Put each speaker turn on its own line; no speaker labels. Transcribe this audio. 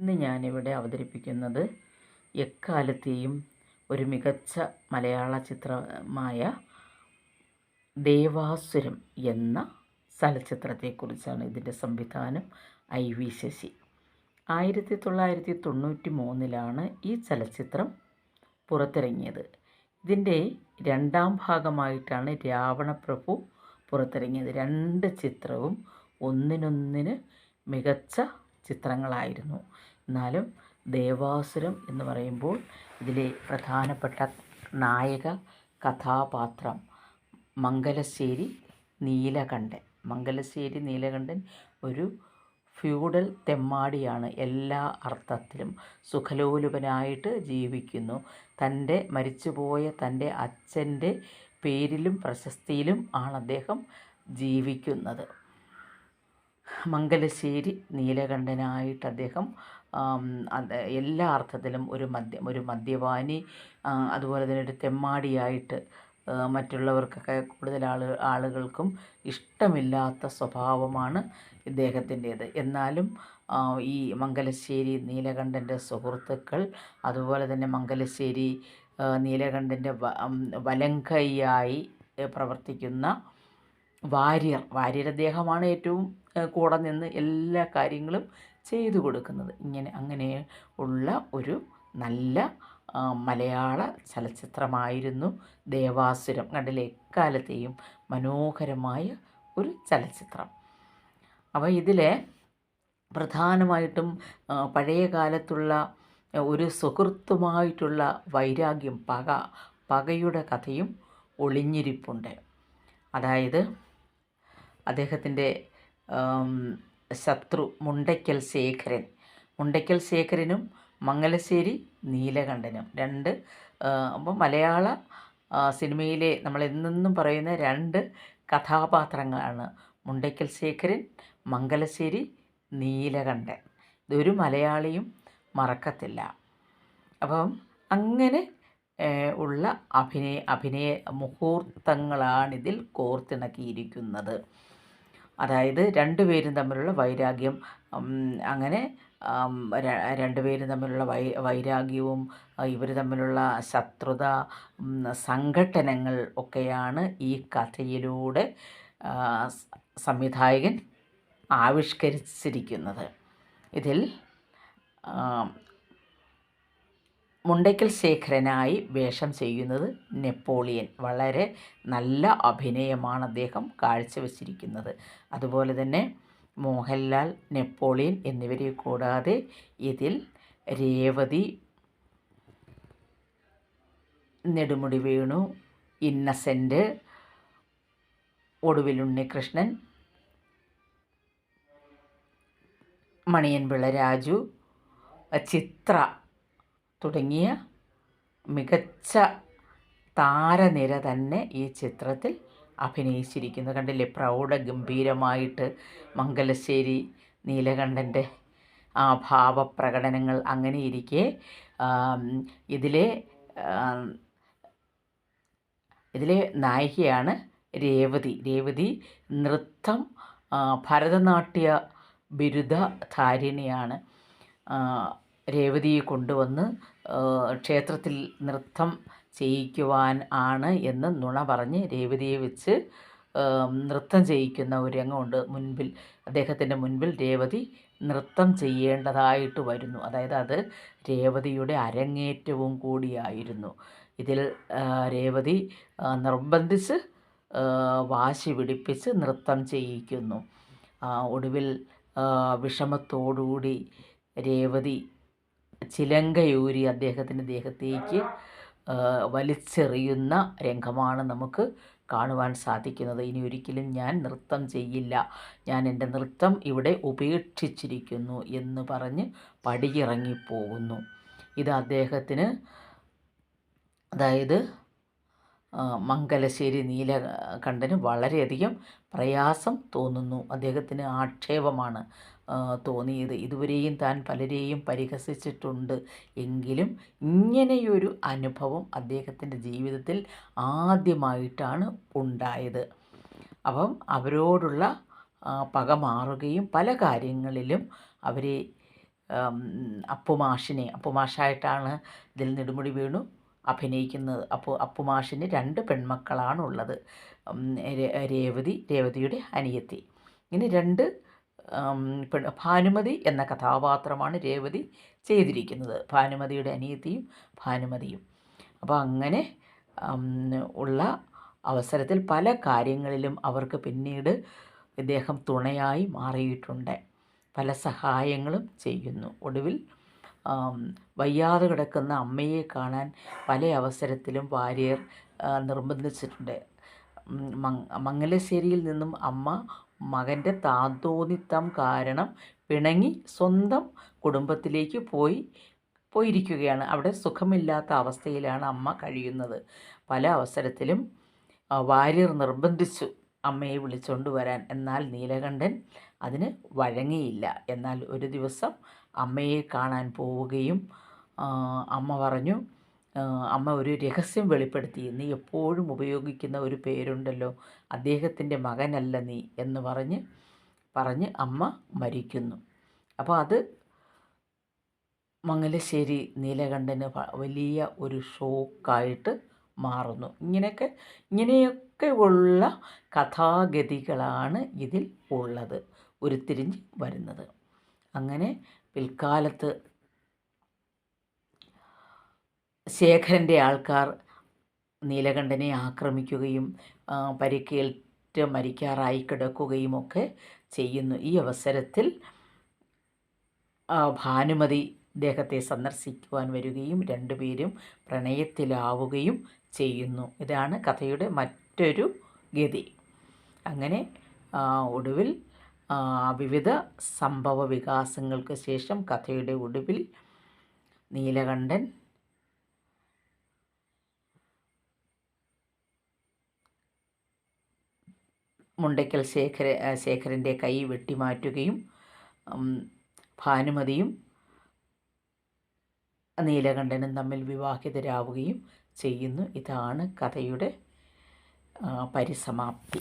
ഇന്ന് ഞാനിവിടെ അവതരിപ്പിക്കുന്നത് എക്കാലത്തെയും ഒരു മികച്ച മലയാള ചിത്രമായ ദേവാസുരം എന്ന ചലച്ചിത്രത്തെക്കുറിച്ചാണ് ഇതിന്റെ സംവിധാനം ഐ വി ശശി. ആയിരത്തി തൊള്ളായിരത്തി തൊണ്ണൂറ്റി മൂന്നിലാണ് ഈ ചലച്ചിത്രം പുറത്തിറങ്ങിയത്. ഇതിന്റെ രണ്ടാം ഭാഗമായിട്ടാണ് രാവണപ്രഭു പുറത്തിറങ്ങിയത്. രണ്ട് ചിത്രവും ഒന്നിനൊന്നിന് മികച്ച ചിത്രങ്ങളായിരുന്നു. എന്നാലും ദേവാസുരം എന്ന് പറയുമ്പോൾ ഇതിലെ പ്രധാനപ്പെട്ട നായക കഥാപാത്രം മംഗലശ്ശേരി നീലകണ്ഠൻ. മംഗലശ്ശേരി നീലകണ്ഠൻ ഒരു ഫ്യൂഡൽ തെമ്മാടിയാണ് എല്ലാ അർത്ഥത്തിലും. സുഖലോലുപനായിട്ട് ജീവിക്കുന്നു. തന്റെ മരിച്ചുപോയ തന്റെ അച്ഛന്റെ പേരിലും പ്രശസ്തിയിലും ആണ് അദ്ദേഹം ജീവിക്കുന്നത്. മംഗലശ്ശേരി നീലകണ്ഠനായിട്ട് അദ്ദേഹം എല്ലാ അർത്ഥത്തിലും ഒരു മദ്യ ഒരു മദ്യപാനി അതുപോലെ തന്നെ ഒരു തെമ്മാടിയായിട്ട് മറ്റുള്ളവർക്കൊക്കെ കൂടുതൽ ആൾ ആളുകൾക്കും ഇഷ്ടമില്ലാത്ത സ്വഭാവമാണ് ഇദ്ദേഹത്തിന്റേത്. എന്നാലും ഈ മംഗലശ്ശേരി നീലകണ്ഠന്റെ സുഹൃത്തുക്കൾ അതുപോലെ തന്നെ മംഗലശ്ശേരി നീലകണ്ഠന്റെ വലങ്കൈയായി പ്രവർത്തിക്കുന്ന വാര്യർ. വാര്യർ അദ്ദേഹമാണ് ഏറ്റവും കൂടെ നിന്ന് എല്ലാ കാര്യങ്ങളും ചെയ്തു കൊടുക്കുന്നത്. ഇങ്ങനെ അങ്ങനെ ഉള്ള ഒരു നല്ല മലയാള ചലച്ചിത്രമായിരുന്നു ദേവാസുരം. കണ്ടില്ലേ? എക്കാലത്തെയും മനോഹരമായ ഒരു ചലച്ചിത്രം. അപ്പോൾ ഇതിലെ പ്രധാനമായിട്ടും പഴയ കാലത്തുള്ള ഒരു സുഹൃത്തുമായിട്ടുള്ള വൈരാഗ്യം പക പകയുടെ കഥയും ഒളിഞ്ഞിരിപ്പുണ്ട്. അതായത് അദ്ദേഹത്തിന്റെ ശത്രു മുണ്ടയ്ക്കൽ ശേഖരൻ. മുണ്ടയ്ക്കൽ ശേഖരനും മംഗലശ്ശേരി നീലകണ്ഠനും. രണ്ട് അപ്പോൾ മലയാള സിനിമയിലെ നമ്മൾ എന്നെന്നും പറയുന്ന രണ്ട് കഥാപാത്രങ്ങളാണ് മുണ്ടയ്ക്കൽ ശേഖരൻ മംഗലശ്ശേരി നീലകണ്ഠൻ. ഇതൊരു മലയാളിയും മറക്കത്തില്ല. അപ്പം അങ്ങനെ ഉള്ള അഭിനയ അഭിനയ മുഹൂർത്തങ്ങളാണിതിൽ കോർത്തിണക്കിയിരിക്കുന്നത്. അതായത് രണ്ടുപേരും തമ്മിലുള്ള വൈരാഗ്യം അങ്ങനെ രണ്ടുപേരും തമ്മിലുള്ള വൈ വൈരാഗ്യവും ഇവർ തമ്മിലുള്ള ശത്രുത സംഘട്ടനങ്ങൾ ഒക്കെയാണ് ഈ കഥയിലൂടെ സംവിധായകൻ ആവിഷ്കരിച്ചിരിക്കുന്നത്. ഇതിൽ മുണ്ടയ്ക്കൽ ശേഖരനായി വേഷം ചെയ്യുന്നത് നെപ്പോളിയൻ. വളരെ നല്ല അഭിനയമാണ് അദ്ദേഹം കാഴ്ചവെച്ചിരിക്കുന്നത്. അതുപോലെ തന്നെ മോഹൻലാൽ നെപ്പോളിയൻ എന്നിവരെ കൂടാതെ ഇതിൽ രേവതി നെടുമുടി വേണു ഇന്നസെന്റ് ഒടുവിൽ ഉണ്ണികൃഷ്ണൻ മണിയൻപിള്ള രാജു ചിത്ര തുടങ്ങിയ മികച്ച താരനിര തന്നെ ഈ ചിത്രത്തിൽ അഭിനയിച്ചിരിക്കുന്നു. കണ്ടില്ലേ? പ്രൗഢ ഗംഭീരമായിട്ട് മംഗലശ്ശേരി നീലകണ്ഠന്റെ ആ ഭാവപ്രകടനങ്ങൾ അങ്ങനെ ഇരിക്കെ ഇതിലെ ഇതിലെ നായികയാണ് രേവതി. രേവതി നൃത്തം ഭരതനാട്യ ബിരുദധാരിണിയാണ്. രേവതിയെ കൊണ്ടുവന്ന് ക്ഷേത്രത്തിൽ നൃത്തം ചെയ്യിക്കുവാൻ ആണ് എന്ന് നുണ പറഞ്ഞ് രേവതിയെ വെച്ച് നൃത്തം ചെയ്യിക്കുന്ന ഒരു രംഗമുണ്ട്. മുൻപിൽ അദ്ദേഹത്തിന്റെ മുൻപിൽ രേവതി നൃത്തം ചെയ്യേണ്ടതായിട്ട് വരുന്നു. അതായത് അത് രേവതിയുടെ അരങ്ങേറ്റവും കൂടിയായിരുന്നു. ഇതിൽ രേവതി നിർബന്ധിച്ച് വാശി പിടിപ്പിച്ച് നൃത്തം ചെയ്യിക്കുന്നു. ഒടുവിൽ വിഷമത്തോടുകൂടി രേവതി ചിലങ്കയൂരി അദ്ദേഹത്തിന്റെ ദേഹത്തേക്ക് വലിച്ചെറിയുന്ന രംഗമാണ് നമുക്ക് കാണുവാൻ സാധിക്കുന്നത്. ഇനി ഒരിക്കലും ഞാൻ നൃത്തം ചെയ്യില്ല. ഞാൻ എന്റെ നൃത്തം ഇവിടെ ഉപേക്ഷിച്ചിരിക്കുന്നു എന്ന് പറഞ്ഞ് പടിയിറങ്ങിപ്പോകുന്നു. ഇത് അദ്ദേഹത്തിന് അതായത് മംഗലശ്ശേരി നീലകണ്ഠന് വളരെയധികം പ്രയാസം തോന്നുന്നു. അദ്ദേഹത്തിന് ആക്ഷേപമാണ് തോന്നിയത്. ഇതുവരെയും താൻ പലരെയും പരിഹസിച്ചിട്ടുണ്ട്. എങ്കിലും ഇങ്ങനെയൊരു അനുഭവം അദ്ദേഹത്തിന്റെ ജീവിതത്തിൽ ആദ്യമായിട്ടാണ് ഉണ്ടായത്. അപ്പം അവരോടുള്ള പക മാറുകയും പല കാര്യങ്ങളിലും അവരെ അപ്പുമാഷിനെ അപ്പുമാഷായിട്ടാണ് ഇതിൽ നെടുമുടി വേണു. അഭിനയിക്കുന്നത്. അപ്പോൾ അപ്പുമാഷിന് രണ്ട് പെൺമക്കളാണുള്ളത്. രേവതി രേവതിയുടെ അനിയത്തി. ഇങ്ങനെ രണ്ട് ഭാനുമതി എന്ന കഥാപാത്രമാണ് രേവതി ചെയ്തിരിക്കുന്നത്. ഭാനുമതിയുടെ അനിയത്തിയും ഭാനുമതിയും. അപ്പോൾ അങ്ങനെ ഉള്ള അവസരത്തിൽ പല കാര്യങ്ങളിലും അവർക്ക് പിന്നീട് ഇദ്ദേഹം തുണയായി മാറിയിട്ടുണ്ട്. പല സഹായങ്ങളും ചെയ്യുന്നു. ഒടുവിൽ വയ്യാതെ കിടക്കുന്ന അമ്മയെ കാണാൻ പല അവസരത്തിലും വാര്യർ നിർബന്ധിച്ചിട്ടുണ്ട്. മംഗലശ്ശേരിയിൽ നിന്നും അമ്മ മകന്റെ താന്തോന്നിത്തം കാരണം പിണങ്ങി സ്വന്തം കുടുംബത്തിലേക്ക് പോയി പോയിരിക്കുകയാണ്. അവിടെ സുഖമില്ലാത്ത അവസ്ഥയിലാണ് അമ്മ കഴിയുന്നത്. പല അവസരത്തിലും വാര്യർ നിർബന്ധിച്ചു അമ്മയെ വിളിച്ചുകൊണ്ടുവരാൻ എന്നാൽ നീലകണ്ഠൻ അതിന് വഴങ്ങിയില്ല. എന്നാൽ ഒരു ദിവസം അമ്മയെ കാണാൻ പോവുകയും അമ്മ പറഞ്ഞു അമ്മ ഒരു രഹസ്യം വെളിപ്പെടുത്തി. നീ എപ്പോഴും ഉപയോഗിക്കുന്ന ഒരു പേരുണ്ടല്ലോ അദ്ദേഹത്തിന്റെ മകനല്ല നീ എന്ന് പറഞ്ഞ് പറഞ്ഞ് അമ്മ മരിക്കുന്നു. അപ്പോൾ അത് മംഗലശ്ശേരി നീലകണ്ഠന് വലിയ ഒരു ഷോക്കായിട്ട് മാറുന്നു. ഇങ്ങനെയൊക്കെ ഇങ്ങനെയൊക്കെ ഉള്ള കഥാഗതികളാണ് ഇതിൽ ഉള്ളത് ഉരുത്തിരിഞ്ഞ് വരുന്നത്. അങ്ങനെ പിൽക്കാലത്ത് ശേഖരന്റെ ആൾക്കാർ നീലകണ്ഠനെ ആക്രമിക്കുകയും പരിക്കേറ്റ് മരിക്കാറായി കിടക്കുകയും ഒക്കെ ചെയ്യുന്നു. ഈ അവസരത്തിൽ ഭാനുമതി ഇദ്ദേഹത്തെ സന്ദർശിക്കുവാൻ വരികയും രണ്ടുപേരും പ്രണയത്തിലാവുകയും ചെയ്യുന്നു. ഇതാണ് കഥയുടെ മറ്റൊരു ഗതി. അങ്ങനെ ഒടുവിൽ വിവിധ സംഭവ വികാസങ്ങൾക്ക് ശേഷം കഥയുടെ ഒടുവിൽ നീലകണ്ഠൻ മുണ്ടയ്ക്കൽ ശേഖര ശേഖരന്റെ കൈ വെട്ടിമാറ്റുകയും ഭാനുമതിയും നീലകണ്ഠനും തമ്മിൽ വിവാഹിതരാവുകയും ചെയ്യുന്നു. ഇതാണ് കഥയുടെ പരിസമാപ്തി.